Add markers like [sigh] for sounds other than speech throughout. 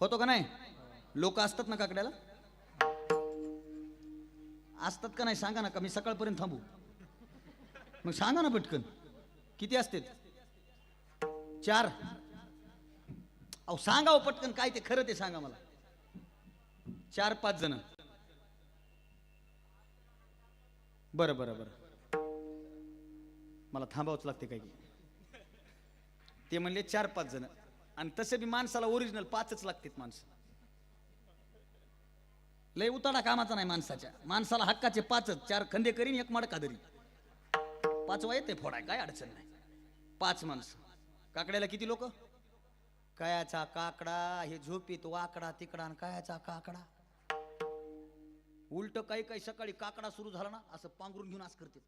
होतो का नाही? लोक असतात ना काकड्याला? असतात का नाही? सांगा ना का मी सकाळपर्यंत थांबू. मग सांगा ना पटकन. किती असते चार. अहो सांगा हो पटकन काय ते खरं ते सांगा मला. चार पाच जण. बरं बरं बरं. मला थांबावंच लागते काही. ते म्हणले चार पाच जण. आणि तसे बी माणसाला ओरिजिनल पाचच लागतात माणसं. लय उताडा कामाचा नाही माणसाच्या. माणसाला हक्काचे पाचच चार खंदे करीन एक मडका धरी पाचवा येते फोडाय काय अडचण नाही. पाच माणसं. काकड्याला किती लोक? कायाचा काकडा हे झोपीत वाकडा तिकडा आणि कायाचा काकडा. उलट काही काही सकाळी काकडा सुरू झाला ना असं पांघरून घेऊन आज करते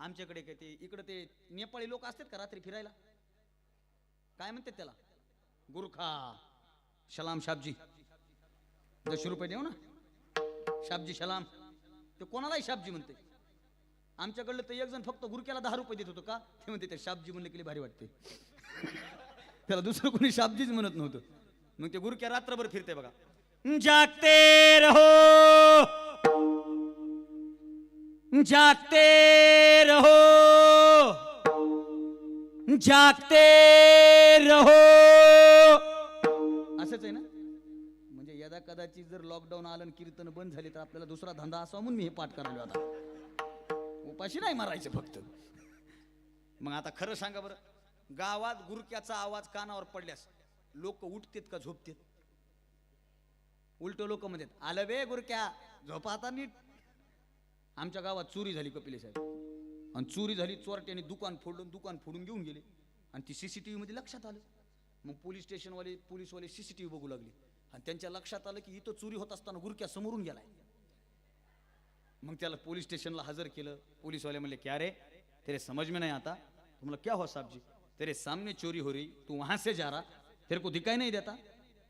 आमच्याकडे काय ते इकडे ते नेपाळी लोक असतात का रात्री फिरायला? काय म्हणते त्याला? गुरखा. शलाम शाबजी. दशे रुपये देऊ ना? शाबजी शलाम. ते कोणालाही शाबजी म्हणते. आमच्याकडलं तर एक जण फक्त गुरक्याला दहा रुपये देत होतो का? ते म्हणते ते शाबजी म्हणले की भारी वाटते [laughs] त्याला दुसरं कोणी शाबजीच म्हणत नव्हतं. मग ते गुरक्या रात्रभर फिरते बघा. जागते रहो. जागते रहो. जागते रहो. असंच आहे ना? म्हणजे यदा कदाचित जर लॉकडाऊन आलं आणि कीर्तन बंद झाली तर आपल्याला दुसरा धंदा असावा म्हणून मी हे पाठ करायला आता. उपाशी नाही मारायचं फक्त. मग आता खरं सांगा बरं गावात गुरक्याचा आवाज कानावर पडल्यास लोक उठतेत का झोपतेत? उलट लोक म्हणतात आलं बे गुरक्या झोपा आता नीट. आमच्या गावात चोरी झाली कपिले साहेब. आणि चोरी झाली चोरट्याने दुकान फोडून दुकान फोडून घेऊन गेले. आणि ती सीसीटीव्ही मध्ये लक्षात आलं. मग पोलीस स्टेशनवाले पोलीसवाले सीसीटीव्ही बघू लागले. आणि त्यांच्या लक्षात आलं की इथं चोरी होत असताना गुरक्या समोरून गेलाय. मग त्याला पोलीस स्टेशनला हजर केलं. पोलीसवाले म्हणले क्या रे? तेरे समझ में नाही आता? तुम्हाला क्या हो साहब जी? तेरे सामने चोरी हो रही तू वहां से जा रहा तेरे को दिखाई नहीं देता?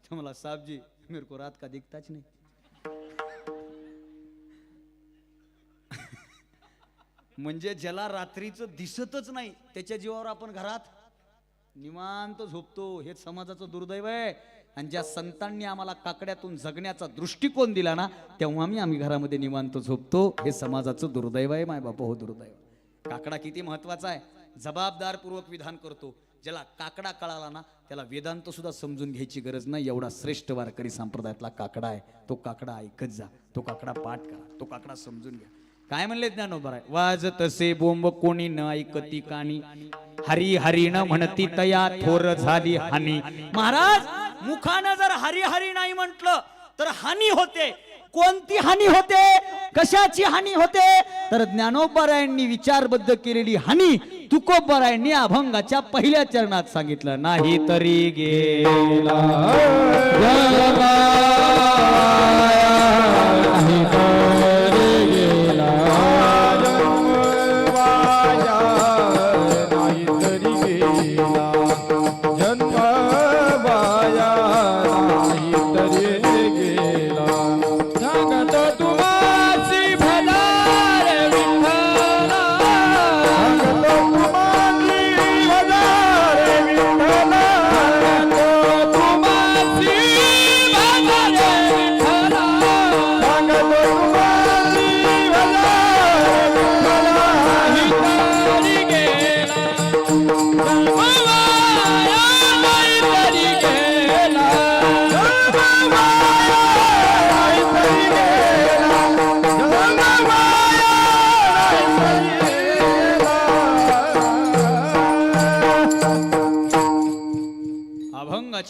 तो मला साहब जी मेरे को रात का दिखताच नाही। म्हणजे ज्याला रात्रीचं दिसतच नाही त्याच्या जीवावर आपण घरात निवांत झोपतो. हे समाजाचं दुर्दैव आहे. आणि ज्या संतांनी आम्हाला काकड्यातून जगण्याचा दृष्टिकोन दिला ना तेव्हा मी आम्ही घरामध्ये निवांत झोपतो. हे समाजाचं दुर्दैव आहे माय बापा हो दुर्दैव. काकडा किती महत्त्वाचा आहे. जबाबदारपूर्वक विधान करतो. ज्याला काकडा कळाला ना त्याला वेदांत सुद्धा समजून घ्यायची गरज नाही. एवढा श्रेष्ठ वारकरी संप्रदायातला काकडा आहे. तो काकडा ऐकत जा. तो काकडा पाठ करा. तो काकडा समजून घ्या. काय म्हणले ज्ञान वाज तसे बोंब कोणी न ऐकती कानी हरी हरी न म्हणती तया थोर झाली हानी. महाराज मुखानं जर हरी हरी नाही म्हंटल तर हानी होते. कोणती हानी होते? कशाची हानी होते? तर ज्ञानोपरायांनी विचारबद्ध केलेली हानी तुकोपरायांनी अभंगाच्या पहिल्या चरणात सांगितलं. नाही तरी गेला.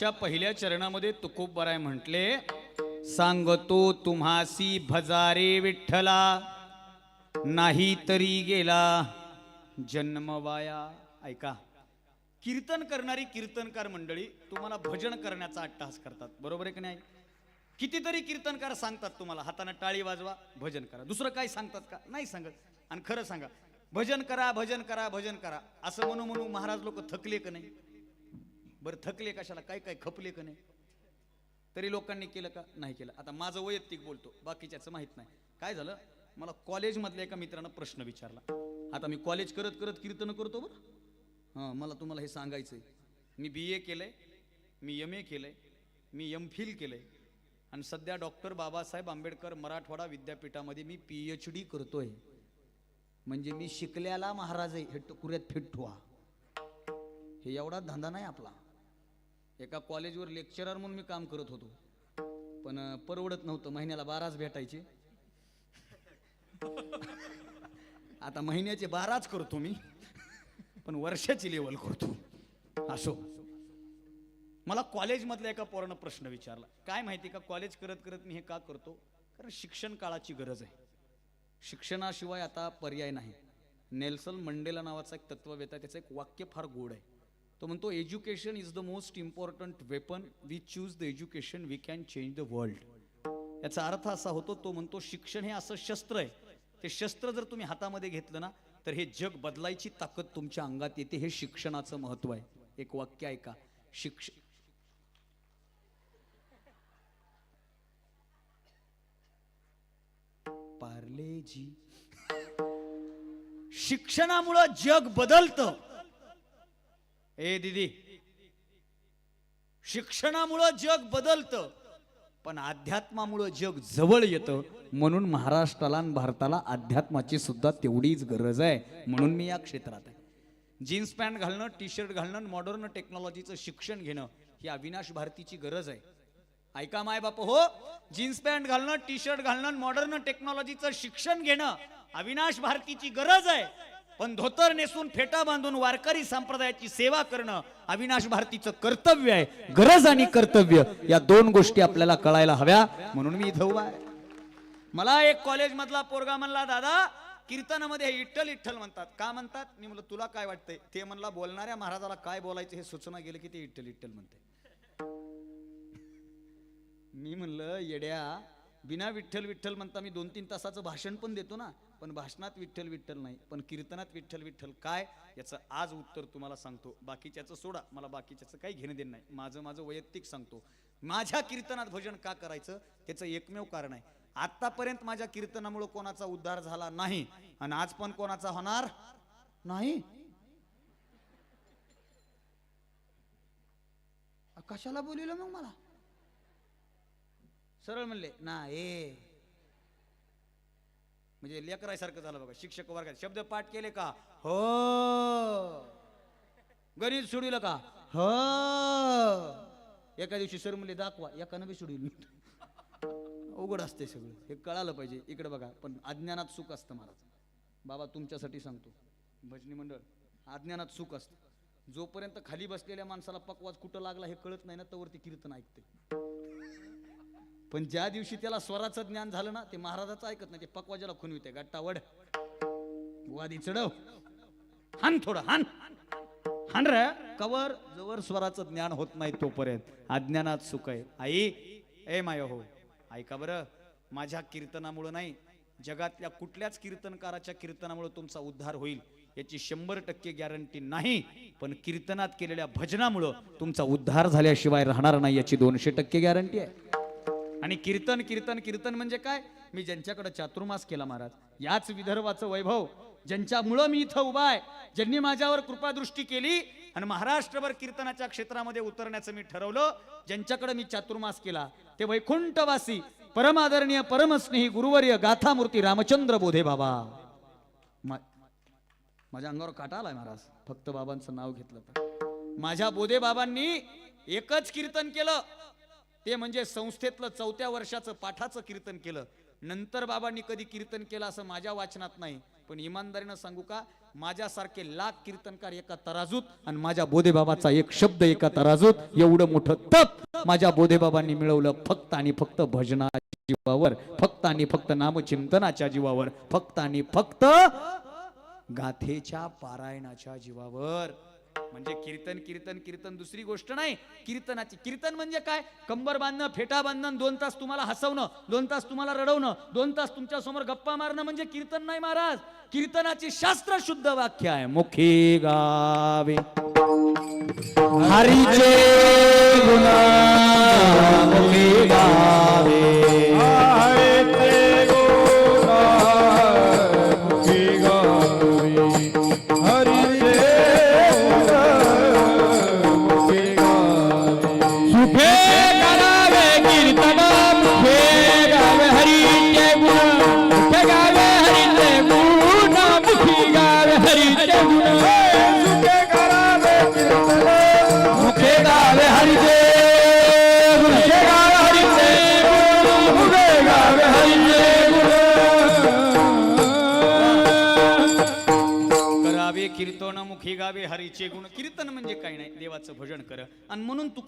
नामाच्या पहिल्या चरणामध्ये तुकोबराय म्हटले सांगतो तुम्हासी भजारे विठ्ठला नाही तरी गेला जन्मवाया. ऐका कीर्तन करणारी कीर्तनकार मंडळी तुम्हाला भजन करण्याचा अट्टहास करतात. बरोबर आहे की नाही? कितीतरी कीर्तनकार सांगतात तुम्हाला हाताने टाळी वाजवा भजन करा. दुसरं काय सांगतात का? नाही सांगत. आणि खरं सांगा भजन करा भजन करा भजन करा. असं म्हणू म्हणू महाराज लोक थकले का नाही? बरं थकले कशाला? काय काय खपले का नाही? तरी लोकांनी केलं का? नाही केलं. आता माझं वैयक्तिक बोलतो बाकीच्याचं माहीत नाही. काय झालं? मला कॉलेजमधल्या एका मित्रानं प्रश्न विचारला. आता मी कॉलेज करत करत कीर्तन करतो बरं. हां मला तुम्हाला हे सांगायचं आहे मी बी ए केलं आहे मी एम ए केलं आहे मी एम फिल आहे आणि सध्या डॉक्टर बाबासाहेब आंबेडकर मराठवाडा विद्यापीठामध्ये मी पी एच डी करतोय. म्हणजे मी शिकल्याला महाराज आहे हे टुकुऱ्यात फिट ठुवा. हे एवढा धंदा नाही आपला. एका कॉलेजवर लेक्चरर म्हणून मी काम करत होतो. पण परवडत नव्हतं. महिन्याला बाराच भेटायचे. आता महिन्याचे बाराच करतो मी. पण वर्षाची लेवल करतो. असो. मला कॉलेजमधल्या एका पोरानं प्रश्न विचारला. काय माहिती का कॉलेज करत करत मी हे का करतो? कारण शिक्षण काळाची गरज आहे. शिक्षणाशिवाय आता पर्याय नाही. नेल्सन मंडेला नावाचा एक तत्ववेता त्याचं एक वाक्य फार गोड आहे. तो म्हणतो education is the most important weapon we choose the education we can change the world याचा अर्थ असा होतो तो म्हणतो शिक्षण हे असं शस्त्र आहे. ते शस्त्र जर तुम्ही हातामध्ये घेतलं ना तर हे जग बदलायची ताकद तुमच्या अंगात येते. हे शिक्षणाचं महत्त्व आहे. एक वाक्य ऐका. शिक्ष पार्लेजी. शिक्षणामुळं जग बदलतं. ए दिदी. शिक्षणामुळं जग बदलतं पण अध्यात्मामुळं जग जवळ येतं. म्हणून महाराष्ट्राला आणि भारताला अध्यात्माची सुद्धा तेवढीच गरज आहे. म्हणून मी या क्षेत्रात आहे. जीन्स पॅन्ट घालणं टी शर्ट घालणं मॉडर्न टेक्नॉलॉजीचं शिक्षण घेणं ही अविनाश भारतीची गरज आहे. ऐका माय बाप हो. जीन्स पॅन्ट घालणं टी शर्ट घालणं मॉडर्न टेक्नॉलॉजीचं शिक्षण घेणं अविनाश भारतीची गरज आहे. पण धोतर नेसून फेटा बांधून वारकरी संप्रदायाची सेवा करणं अविनाश भारतीचं कर्तव्य आहे. गरज आणि कर्तव्य या दोन गोष्टी आपल्याला कळायला हव्या. म्हणून मी इथं उभा आहे. मला एक कॉलेज मधला पोरगा म्हणला दादा कीर्तनामध्ये हे इठ्ठल इठ्ठल म्हणतात. का म्हणतात? मी म्हणलं तुला काय वाटतंय? ते म्हणला बोलणाऱ्या महाराजाला काय बोलायचं हे सूचना गेलं की ते इठ्ठल इठ्ठल म्हणते. मी म्हणलं येड्या बिना विठ्ठल विठ्ठल म्हणता मी दोन तीन तासाचं भाषण पण देतो ना पण भाषणात विठ्ठल विठ्ठल नाही पण कीर्तनात विठ्ठल विठ्ठल. काय? याचं आज उत्तर तुम्हाला सांगतो. बाकीच्याचं सोडा मला बाकीच्याचं काही घेणं देणं नाही. माझं माझं वैयक्तिक सांगतो. माझ्या कीर्तनात भजन का करायचं? त्याचं एकमेव कारण आहे. आतापर्यंत माझ्या कीर्तनामुळे कोणाचा उद्धार झाला नाही आणि आज पण कोणाचा होणार नाही? कशाला बोलिलं मग मला? सरळ म्हणले ना ए. म्हणजे लेकरासारखं झालं बघा शिक्षक वर्गात. शब्द पाठ केले का? हो. गणित सोडविलं का? हो. एका दिवशी सर म्हणले दाखवा एकानं बी सोडविलं अवघड असते सगळं. हे कळालं पाहिजे. इकडे बघा पण अज्ञानात सुख असतं महाराज. बाबा तुमच्यासाठी सांगतो. भजनी मंडळ अज्ञानात सुख असतं. जोपर्यंत खाली बसलेल्या माणसाला पकवाज कुठं लागला हे कळत नाही ना तोवर कीर्तन ऐकते पण ज्या दिवशी त्याला स्वराचं ज्ञान झालं ना ते महाराजाचं ऐकत नाही ते पकवाजाला खुनविते गट्टावड वादी चढव. हान थोडं हान. हान र. कवर जवळ स्वराचं ज्ञान होत नाही तोपर्यंत. अज्ञानात सुख आहे. आई ए माय हो ऐका बरं. माझ्या कीर्तनामुळं नाही जगातल्या कुठल्याच कीर्तनकाराच्या कीर्तनामुळे तुमचा उद्धार होईल. याची शंभर टक्के गॅरंटी नाही पण कीर्तनात केलेल्या भजनामुळं तुमचा उद्धार झाल्याशिवाय राहणार नाही याची दोनशे टक्के गॅरंटी आहे. आणि कीर्तन कीर्तन कीर्तन म्हणजे काय? मी ज्यांच्याकडे चातुर्मास केला महाराज याच विदर्भाचं वैभव ज्यांच्यामुळं मी इथं उभा आहे ज्यांनी माझ्यावर कृपादृष्टी केली आणि महाराष्ट्रभर कीर्तनाच्या क्षेत्रामध्ये उतरण्याचं मी ठरवलं ज्यांच्याकडे मी चातुर्मास केला ते वैकुंठवासी परमादरणीय परमस्नेही गुरुवर्य गाथामूर्ती रामचंद्र बोधे बाबा. माझ्या अंगावर काटा आलाय महाराज फक्त बाबांचं नाव घेतलं तर. माझ्या बोधे बाबांनी एकच कीर्तन केलं ते म्हणजे संस्थेतलं चौथ्या वर्षाचं पाठाचं कीर्तन केलं. नंतर बाबांनी कधी कीर्तन केलं असं माझ्या वाचनात नाही. पण इमानदारीनं सांगू का माझ्यासारखे लाख कीर्तनकार एका तराजूत आणि माझ्या बोधेबाबाचा एक शब्द एका तराजूत एवढं मोठं तप माझ्या बोधेबाबांनी मिळवलं फक्त आणि फक्त भजनाच्या जीवावर फक्त आणि फक्त नामचिंतनाच्या जीवावर फक्त आणि फक्त गाथेच्या पारायणाच्या जीवावर. म्हणजे कीर्तन कीर्तन कीर्तन दुसरी गोष्ट नाही. कीर्तनाची कीर्तन म्हणजे काय? कंबर बांधणं फेटा बांधणं दोन तास तुम्हाला हसवणं दोन तास तुम्हाला रडवणं दोन तास तुमच्यासमोर गप्पा मारणं म्हणजे कीर्तन नाही महाराज. कीर्तनाची शास्त्र शुद्ध वाक्य आहे. मुखी गावे. हरीचे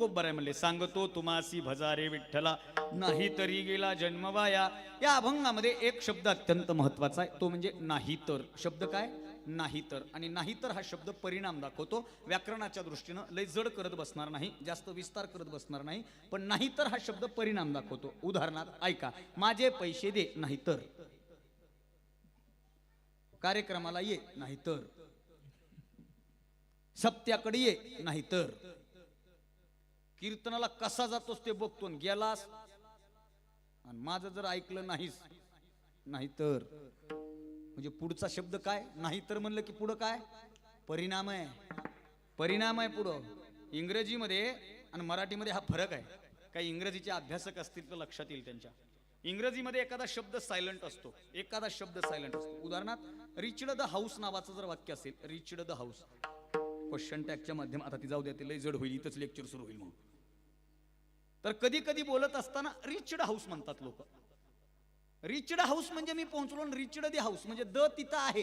खूप बरं आहे म्हणले सांगतो तुमासी भजारे विठ्ठला नाही तरी गेला जन्मवाया या अभंगामध्ये एक शब्द अत्यंत महत्त्वाचा आहे. तो म्हणजे नाही तर. शब्द काय? नाही तर. आणि नाही तर हा शब्द परिणाम दाखवतो. व्याकरणाच्या दृष्टीनं लय जड करत बसणार नाही जास्त विस्तार करत बसणार नाही पण नाही तर हा शब्द परिणाम दाखवतो. उदाहरणार्थ ऐका माझे पैसे दे नाही तर. कार्यक्रमाला ये नाही तर. सप्त्याकडे ये नाही तर. कीर्तनाला कसा जातोस ते बघतो आणि गेलास. आणि माझं जर ऐकलं नाहीस नाही तर म्हणजे पुढचा शब्द काय? नाही तर म्हणलं की पुढं काय? परिणाम आहे परिणाम आहे पुढं. इंग्रजीमध्ये आणि मराठीमध्ये हा फरक आहे. काही इंग्रजीचे अभ्यासक असतील तर लक्षात येईल त्यांच्या. इंग्रजीमध्ये एखादा शब्द सायलंट असतो. एखादा शब्द सायलंट असतो. उदाहरणार्थ रिचड द हाऊस नावाचं जर वाक्य असेल रिचड द हाऊस. क्वेश्चन टॅगच्या माध्यम आता ती जाऊ द्या ते लय जड होईल इथंच लेक्चर सुरू होईल म्हणून. तर कधी कधी बोलत असताना रिचड हाऊस म्हणतात लोक. रिचड हाऊस म्हणजे मी पोहोचलो रिचड दी हाऊस म्हणजे द तिथं आहे.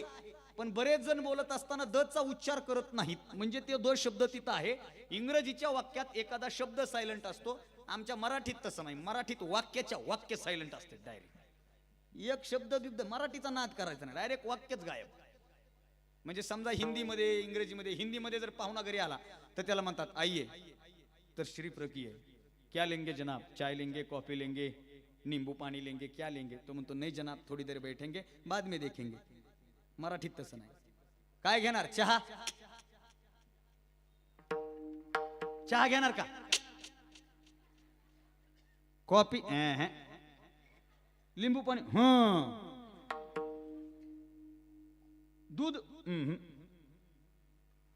पण बरेच जण बोलत असताना द चा उच्चार करत नाहीत. म्हणजे ते द शब्द तिथं आहे. इंग्रजीच्या वाक्यात एखादा शब्द सायलंट असतो. आमच्या मराठीत तसं नाही. मराठीत वाक्याच्या वाक्य सायलंट असते डायरेक्ट एक शब्द बिब्द मराठीचा नाद करायचा नाही. डायरेक्ट वाक्यच गायब. म्हणजे समजा हिंदीमध्ये इंग्रजीमध्ये हिंदीमध्ये जर पाहुणा घरी आला तर त्याला म्हणतात आइये तर श्री प्रकी आहे. क्या लेंगे जनाब? चाय लेंगे कॉफी लेंगे नींबू पानी लेंगे क्या लेंगे? तो म्हणतो नाही जनाब थोडी देर बैठेंगे बाद में देखेंगे। मराठीत तसं नाही। काय घेणार? चहा? चहा घेणार का? कॉफी? लिंबू पाणी ह। दूध?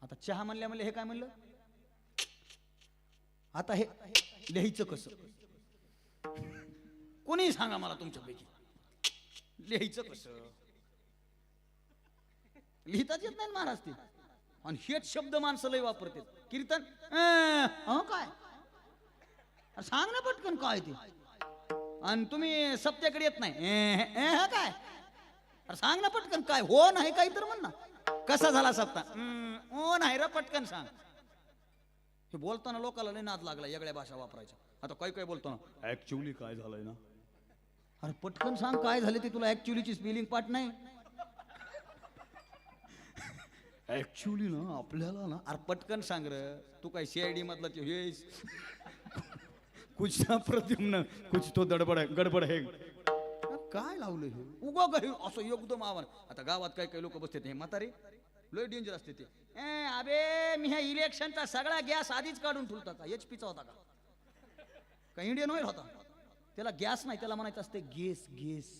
आता चहा म्हणल्या म्हणले हे काय म्हणलं? आता हे लिहायचं कसं? कोणी सांगा मला तुमच्यापैकी. लिहायचं कसं? लिहिताच येत नाही महाराज ते. आणि हेच शब्द माणसं लय वापरते कीर्तन? अं, काय? सांग ना पटकन काय ते. आणि तुम्ही सप्त्याकडे येत नाही. काय? अरे सांग ना पटकन काय? हो नाही काही तर म्हण ना. कसा झाला सप्ता? ओ हो, नाही र पटकन सांग. हे बोलताना लोकाला लय नाद लागला वेगळ्या भाषा वापरायच्या. आता काही काही बोलताना ऍक्च्युली काय झालंय ना? अरे पटकन सांग काय झालं ते तुला ऍक्च्युलीची स्पेलिंग पाठ नाही. ऍक्च्युली ना आपल्याला ना अरे पटकन सांग र. तू काय सीआयडी मधला ते हे कुछ ना प्रद्युम्न कुछ तो दडबड आहे गडबड आहे. काय लावलं हे? उगा काही असं एकदम आव्हान. आता गावात काही काही लोक बसते हे म्हातारे? लय डेंजर असते ते. ए अबे मी ह्या इलेक्शनचा सगळा गॅस आधीच काढून ठेवता का एच पीचा होता का? काही इंडियन ऑइल होता. त्याला गॅस नाही त्याला म्हणायचं असते गेस गेस.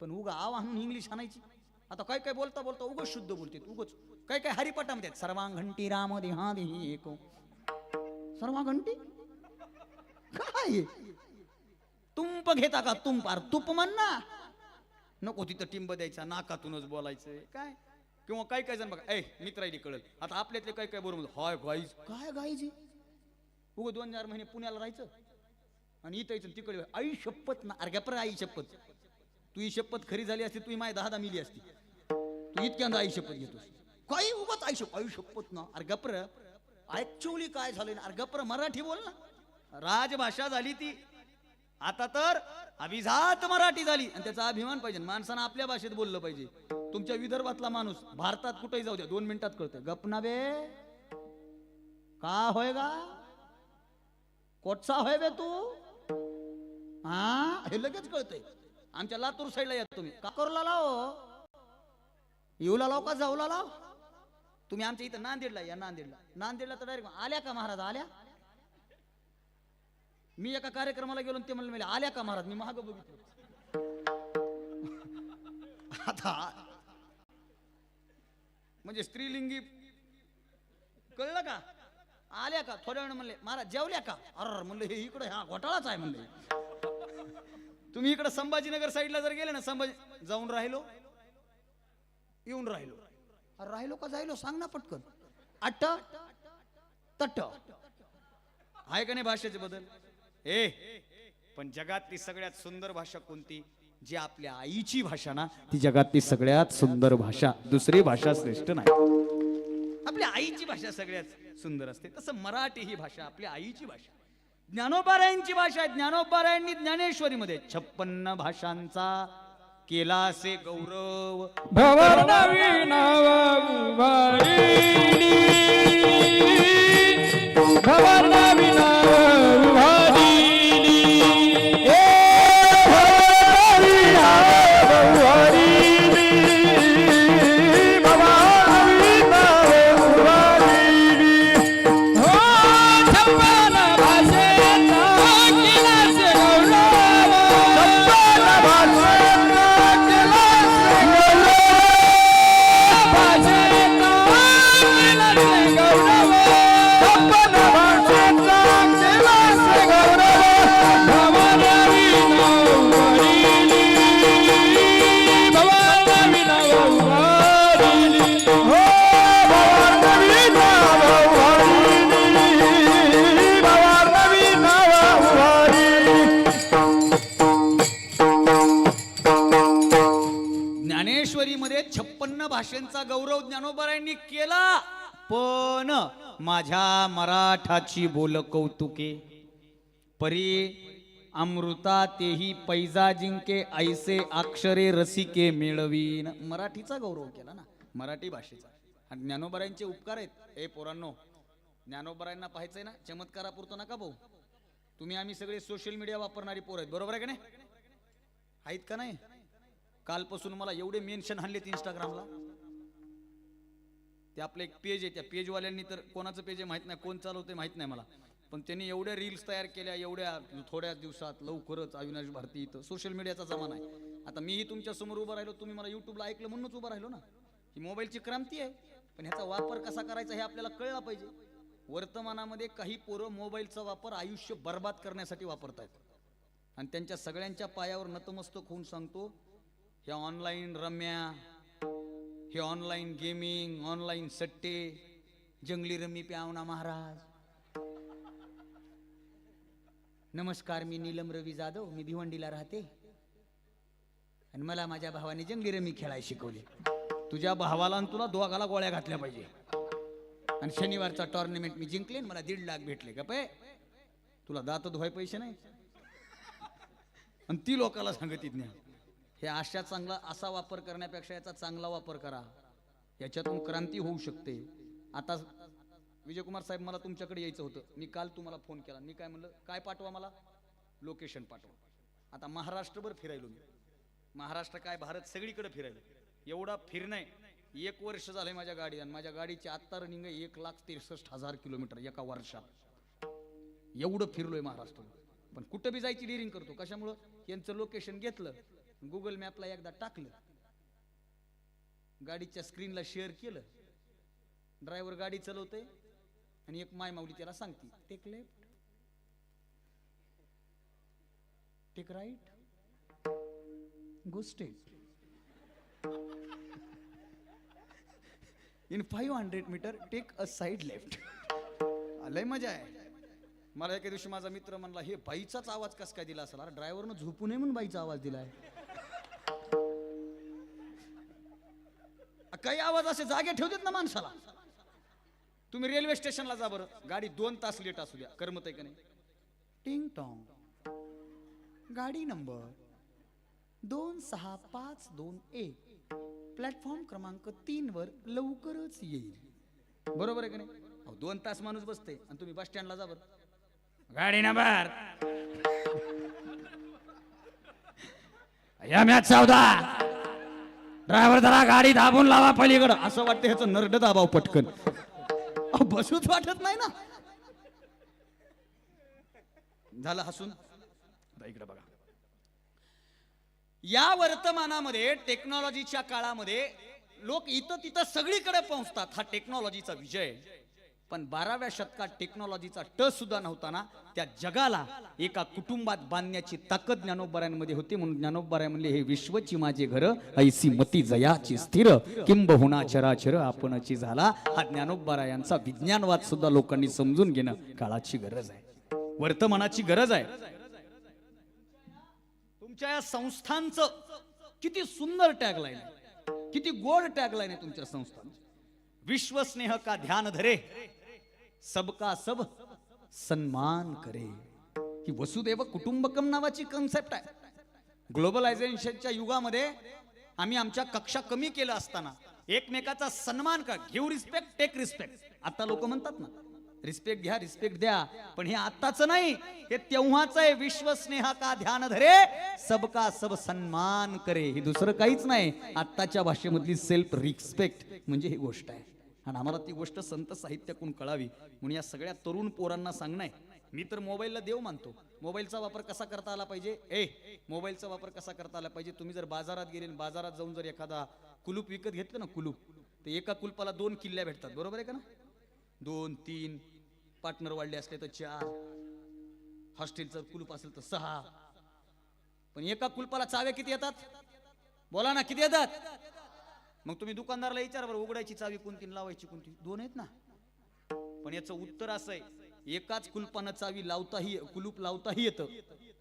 पण उगा आव आणून इंग्लिश आणायची. आता काय काय बोलता बोलता उगच शुद्ध बोलते उगच. काय काय हरिपाठा म्हणतात सर्वांघंटी राम देहा देही एको. सर्वांघंटी? काय हे? तुंप घेता का तुंपार? तुप म्हण. ना नको तिथं टिंब द्यायचा नाकातूनच बोलायचं काय? किंवा काय काय जण बघा ए मित्राईली कळल. आता आपल्यातले काय काय बरोबर हाय गाईज. काय गाईज? उगं दोन चार महिने पुण्याला राहायचं. आणि इथं यायचं तिकडे आई शपथ ना अरे आई शपथ. तू ही शपथ खरी झाली असती तू माय दहा दहा मिली असती. तू इतक्यांदा आई शपथ घेतोस. काही उगाच आई शपथ आई शपथ ना. अर्घ्यापर ऍक्च्युअली काय झालं अर्घ्यापर मराठी बोल ना. राजभाषा झाली ती. आता तर अभिजात मराठी झाली. आणि त्याचा अभिमान पाहिजे. माणसानं आपल्या भाषेत बोललं पाहिजे. तुमच्या विदर्भातला माणूस भारतात कुठेही जाऊ द्या. दोन मिनिटात कळतं गप का होय गा? कोटचा होय बे तू? हा? हे लगेच कळतंय. आमच्या लातूर साईडला या तुम्ही. काकोरला लाव येऊला लाव का? हो? हो जाऊला लाव हो? तुम्ही आमच्या इथं नांदेडला या नांदेडला. नांदेडला तर डायरेक्ट आल्या का महाराज? आल्या? मी एका कार्यक्रमाला गेलो आणि ते म्हणले म्हणले, आल्या का महाराज? मी महाग बघितलं. आता म्हणजे स्त्रीलिंगी कळलं का? आल्या का? थोड्या वेळ म्हणले महाराज जेवल्या का? अर म्हणलं हे इकडे हा घोटाळाच आहे म्हणले. तुम्ही इकडे संभाजीनगर साईडला जर गेले ना संभाजी जाऊन राहिलो येऊन राहिलो. अरे राहिलो का जायलो? सांग ना पटकन. अट्ट तट्ट. आहे का नाही भाषेचे बदल? ए पण जगातली सगळ्यात सुंदर भाषा कोणती? जी आपल्या आईची भाषा ना ती जगातली सगळ्यात सुंदर भाषा. दुसरी भाषा श्रेष्ठ नाही. आईची भाषा सगळ्यात सुंदर असते. तसं मराठी ही भाषा आपल्या आईची भाषा. ज्ञानोपारायणची भाषा आहे ज्ञानोबारायांनी ज्ञानेश्वरीमध्ये छप्पन्न भाषांचा केला असे गौरव भवर भाषांचा गौरव ज्ञानोबारायांनी केला. पण माझ्या मराठाची बोल कौतुके. परी अमृता तेही पैजा जिंके ऐसे अक्षरे रसिके मिळवीन. मराठीचा गौरव केला ना. मराठी भाषेचा. आणि ज्ञानोबरायांचे उपकार आहेत. ए पोरांनो ज्ञानोबरायांना पाहायचंय ना? चमत्कारापुरतं नका भाऊ. तुम्ही आम्ही सगळे सोशल मीडिया वापरणारी पोर आहेत. बरोबर आहे का नाही? आहेत का नाही? कालपासून मला एवढे मेन्शन आणलेत इंस्टाग्रामला ते आपलं एक पेज आहे त्या पेजवाल्यांनी तर कोणाचं पेज आहे माहीत नाही कोण चालवते माहीत नाही मला. पण त्यांनी एवढ्या रील्स तयार केल्या एवढ्या थोड्या दिवसात लवकरच अविनाश भारती इथं सोशल मीडियाचा जमाना आहे. आता मीही तुमच्यासमोर उभं राहिलो तुम्ही मला युट्यूबला ऐकलं म्हणूनच उभं राहिलो ना. ही मोबाईलची क्रांती आहे पण ह्याचा वापर कसा करायचा हे आपल्याला कळला पाहिजे. वर्तमानामध्ये काही पोरं मोबाईलचा वापर आयुष्य बर्बाद करण्यासाठी वापरतायत. आणि त्यांच्या सगळ्यांच्या पायावर नतमस्तक होऊन सांगतो ह्या ऑनलाईन रम्या हे ऑनलाईन गेमिंग ऑनलाईन सट्टे जंगली रमी प्यावना महाराज. नमस्कार मी नीलम रवी जाधव मी भिवंडीला राहते. आणि मला माझ्या भावाने जंगली रमी खेळायला शिकवले. तुझ्या भावाला आणि तुला दोघाला गोळ्या घातल्या पाहिजे. आणि शनिवारचा टॉर्नामेंट मी जिंकले आणि मला दीड लाख भेटले. का पै तुला दात धुवाय पैसे नाही? आणि ती लोकाला सांगत नाही हे अशा चांगला असा वापर करण्यापेक्षा याचा चांगला वापर करा. याच्यातून क्रांती होऊ शकते. आता विजयकुमार साहेब मला तुमच्याकडे यायचं होतं. मी काल तुम्हाला फोन केला. मी काय म्हणलं काय पाठवा मला? लोकेशन पाठवा. आता महाराष्ट्रभर फिरायलो मी. महाराष्ट्र काय भारत सगळीकडे फिरायलो. एवढा फिरणं एक वर्ष झालंय माझ्या गाडी आणि माझ्या गाडीची आत्ता रनिंग आहे एक लाख त्रेसष्ट हजार किलोमीटर एका वर्षात. एवढं फिरलोय महाराष्ट्र पण कुठं बी जायची डिरिंग करतो. कशामुळं? यांचं लोकेशन घेतलं. गुगल मॅपला एकदा टाकलं. गाडीच्या स्क्रीनला शेअर केलं. ड्रायव्हर गाडी चालवतोय आणि एक माय माऊली त्याला सांगते take left take right go straight in five hundred metre take a side left लय मजा आहे. मला एका दिवशी माझा मित्र म्हणला हे बाईचाच आवाज कस काय दिला असेल? अरे ड्रायव्हरनं झोपू नये म्हणून बाईचा आवाज दिलाय. काही आवाज असे जागे ठेवतात ना माणसाला. तुम्ही रेल्वे स्टेशनला जा बरं. गाडी दोन तास लेट असू द्या. करमत आहे का नाही? टिंग टॉंग. गाडी नंबर दोन सहा पाच दोन एक. प्लॅटफॉर्म क्रमांक तीन वर लवकरच येईल. बरोबर आहे का नाही? दोन तास माणूस बसते आणि तुम्ही बस स्टँडला जा बरं. गाडी नंबर. या मॅच चौदा. ड्रायव्हर जरा गाडी दाबून लावा पलीकडं. असं वाटतं ह्याचं नरड दाबाव पटकन. बसूच वाटत नाही ना. झालं हसून? इकडे बघा. या वर्तमानामध्ये टेक्नॉलॉजीच्या काळामध्ये लोक इथं तिथं सगळीकडे पोहोचतात हा टेक्नॉलॉजीचा विजय. पण बाराव्या शतकात टेक्नॉलॉजीचा ट सुद्धा नव्हता ना त्या जगाला एका कुटुंबात बांधण्याची ताकद ज्ञानोबऱ्यांमध्ये होती. म्हणून ज्ञानोबऱ्या म्हणले हे विश्वची माझे घर ऐसी मती जयाची स्थिर किंबहुना चराचर आपणची झाला. हा ज्ञानोबरायांचा विज्ञानवाद सुद्धा लोकांनी समजून घेणं काळाची गरज आहे. वर्तमानाची गरज आहे. तुमच्या या संस्थांचं किती सुंदर टॅग लाईन किती गोड टॅगलाईन आहे तुमच्या संस्थांचं. विश्वस्नेह का ध्यान धरे? सबका सब सन्मान करे. ही वसुदेव कुटुंबकम नावाची कन्सेप्ट आहे. ग्लोबलायझेशनच्या युगामध्ये आम्ही आमच्या कक्षा कमी केलं असताना एकमेकाचा सन्मान कर. घेऊ रिस्पेक्ट टेक रिस्पेक्ट आता लोक म्हणतात ना रिस्पेक्ट घ्या रिस्पेक्ट द्या. पण हे आत्ताच नाही हे तेव्हाच आहे. विश्वस्नेहा का ध्यान धरे सबका सब सन्मान करे. हे दुसरं काहीच नाही. आत्ताच्या भाषेमधली सेल्फ रिस्पेक्ट म्हणजे ही गोष्ट आहे. आणि आम्हाला ती गोष्ट संत साहित्यातून कळावी. म्हणून या सगळ्या तरुण पोरांना सांगणं आहे. मी तर मोबाईलला देव मानतो. मोबाईलचा वापर कसा करता आला पाहिजे? ए मोबाईलचा वापर कसा करता आला पाहिजे? तुम्ही जर बाजारात गेले आणि बाजारात जाऊन जर एखादा कुलूप विकत घेतलं ना कुलूप तर एका कुलपाला दोन किल्ल्या भेटतात. बरोबर आहे का ना? दोन तीन पार्टनर वाढले असले तर चार हॉस्टेलचं कुलूप असेल तर सहा. पण एका कुलपाला चाव्या किती येतात? बोला ना किती येतात? मग तुम्ही दुकानदाराला विचार बरं उघडायची चावी कोणती लावायची कोणती? दोन आहेत ना? पण याचं उत्तर असं आहे एकाच कुलपानं चावी लावताही कुलूप लावताही येतं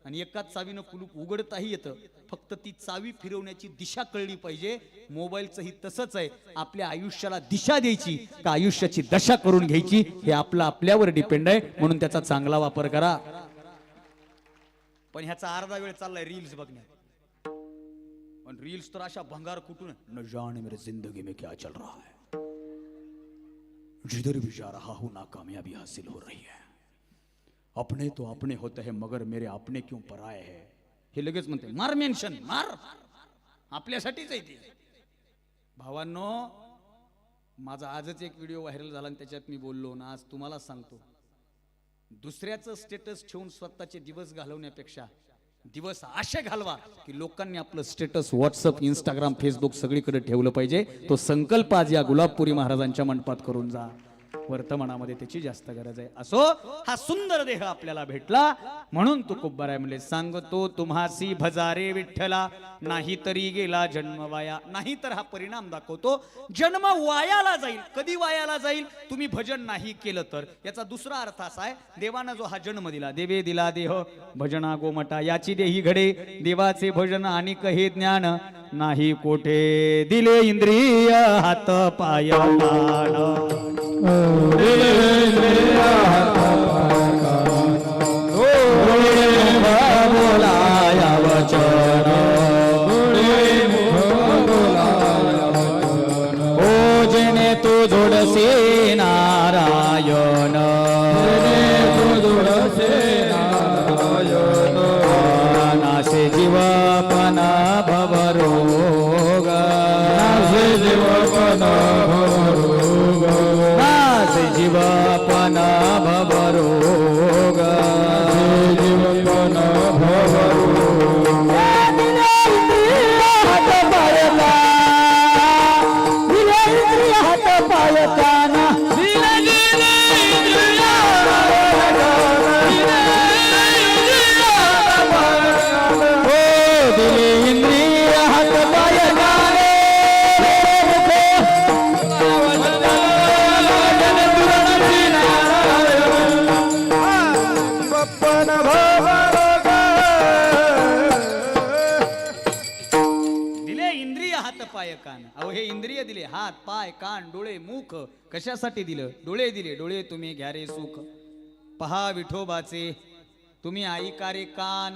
आणि एकाच चावीनं कुलूप उघडताही येतं. फक्त ती चावी फिरवण्याची दिशा कळली पाहिजे. मोबाईलचंही तसंच आहे. आपल्या आयुष्याला दिशा द्यायची का आयुष्याची दशा करून घ्यायची हे आपलं आपल्यावर डिपेंड आहे. म्हणून त्याचा चांगला वापर करा. पण ह्याचा अर्धा वेळ चाललाय रील्स बघण्यात. पण रील्स तर अशा भंगार कुठून न जाने मेरे जिंदगी में क्या चल रहा है। जिधर भी जा रहा हूं नाकामयाबी हासिल हो रही है। अपने तो अपने होते हैं मगर मेरे अपने क्यों पराये है? हे लगेच म्हणते मार मेन्शन मार. आपल्यासाठीच आहे ते. भावांनो माझा आजच एक व्हिडिओ व्हायरल झाला आणि त्याच्यात मी बोललो ना आज तुम्हाला सांगतो. दुसऱ्याचं स्टेटस ठेवून स्वतःचे दिवस घालवण्यापेक्षा दिवस असे घालवा की लोकांनी आपलं स्टेटस व्हॉट्सअप इंस्टाग्राम फेसबुक सगळीकडे ठेवलं पाहिजे. तो संकल्प आज या गुलाबपुरी महाराजांच्या मंडपात करून जा. वर्तमानामध्ये त्याची जास्त गरज आहे. असो हा सुंदर देह आपल्याला भेटला म्हणून तू कुब्बाराय म्हणले सांगतो तुम्हासी भजारे विठ्ठला नाही तरी गेला जन्म वाया. नाही तर हा परिणाम दाखवतो जन्म वायाला जाईल. कधी वायाला जाईल? तुम्ही भजन नाही केलं तर. याचा दुसरा अर्थ असा आहे देवानं जो हा जन्म दिला देवे दिला देह भजना गोमटा याची देही घडे देवाचे भजन आणि कहे ज्ञान नाही कोठे दिले इंद्रिय हात पाय कान. बोलाया कशासाठी दिलं. डोळे दिले. डोळे तुम्ही घ्या रे सुख. पहा विठोबाचे. तुम्ही ऐका रे कान.